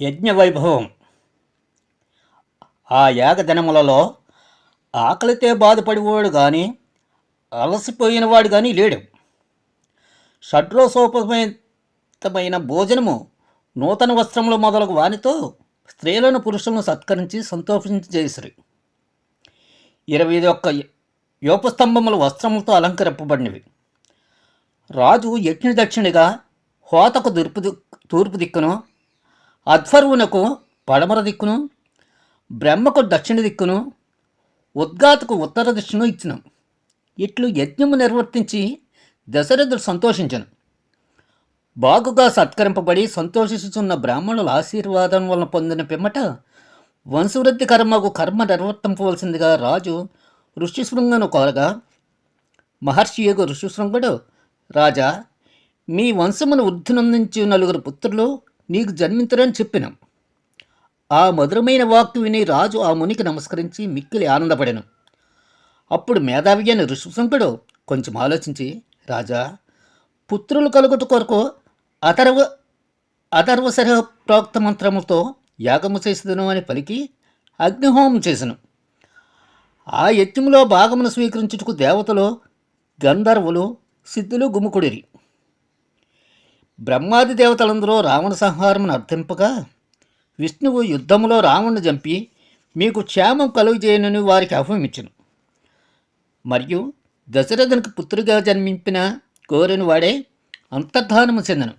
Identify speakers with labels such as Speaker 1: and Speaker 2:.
Speaker 1: యజ్ఞ వైభవం ఆ యాగదినములలో ఆకలితే బాధపడేవాడు కానీ అలసిపోయినవాడు కానీ లేడు. షడ్రోసోపమైన భోజనము నూతన వస్త్రములు మొదలగు వానితో స్త్రీలను పురుషులను సత్కరించి సంతోషించేసిరి. ఇరవై ఒక్క యోపస్తంభముల వస్త్రములతో అలంకరింపబడినవి. రాజు యజ్ఞ దక్షిణగా హోతకు దుర్పు తూర్పు దిక్కును అధ్వర్వునకు పడమర దిక్కును బ్రహ్మకు దక్షిణ దిక్కును ఉద్గాతకు ఉత్తర దిశను ఇచ్చిన. ఇట్లు యజ్ఞము నిర్వర్తించి దశరథుడు సంతోషించను. బాగుగా సత్కరింపబడి సంతోషిస్తున్న బ్రాహ్మణుల ఆశీర్వాదం వలన పొందిన పిమ్మట వంశవృద్ధి కర్మకు కర్మ నిర్వర్తింపవలసిందిగా రాజు ఋషిశృంగను కోరగా మహర్షి యొక్క ఋషిశృంగుడు రాజా మీ వంశమును వృద్ధినందించి నలుగురు పుత్రులు నీకు జన్మించరని చెప్పిన. ఆ మధురమైన వాక్కు విని రాజు ఆ మునికి నమస్కరించి మిక్కిలి ఆనందపడాను. అప్పుడు మేధావి అయిన ఋషిశృంగుడు కొంచెం ఆలోచించి రాజా పుత్రులు కలుగుట కొరకు అథర్వ అథర్వసర ప్రోక్త మంత్రముతో యాగము చేసేదను అని పలికి అగ్నిహోమం చేసను. ఆ యజ్ఞంలో భాగమును స్వీకరించుటకు దేవతలు గంధర్వులు సిద్ధులు గుమ్ముకుడిరి బ్రహ్మాది దేవతలందరూ రావణ సంహారమును అర్థింపగా విష్ణువు యుద్ధములో రావణ్ణి చంపి మీకు క్షేమం కలుగజేయనని వారికి అభయమిచ్చును మరియు దశరథునికి పుత్రుగా జన్మింపిన కోరిన వాడే అంతర్ధానము చెందను.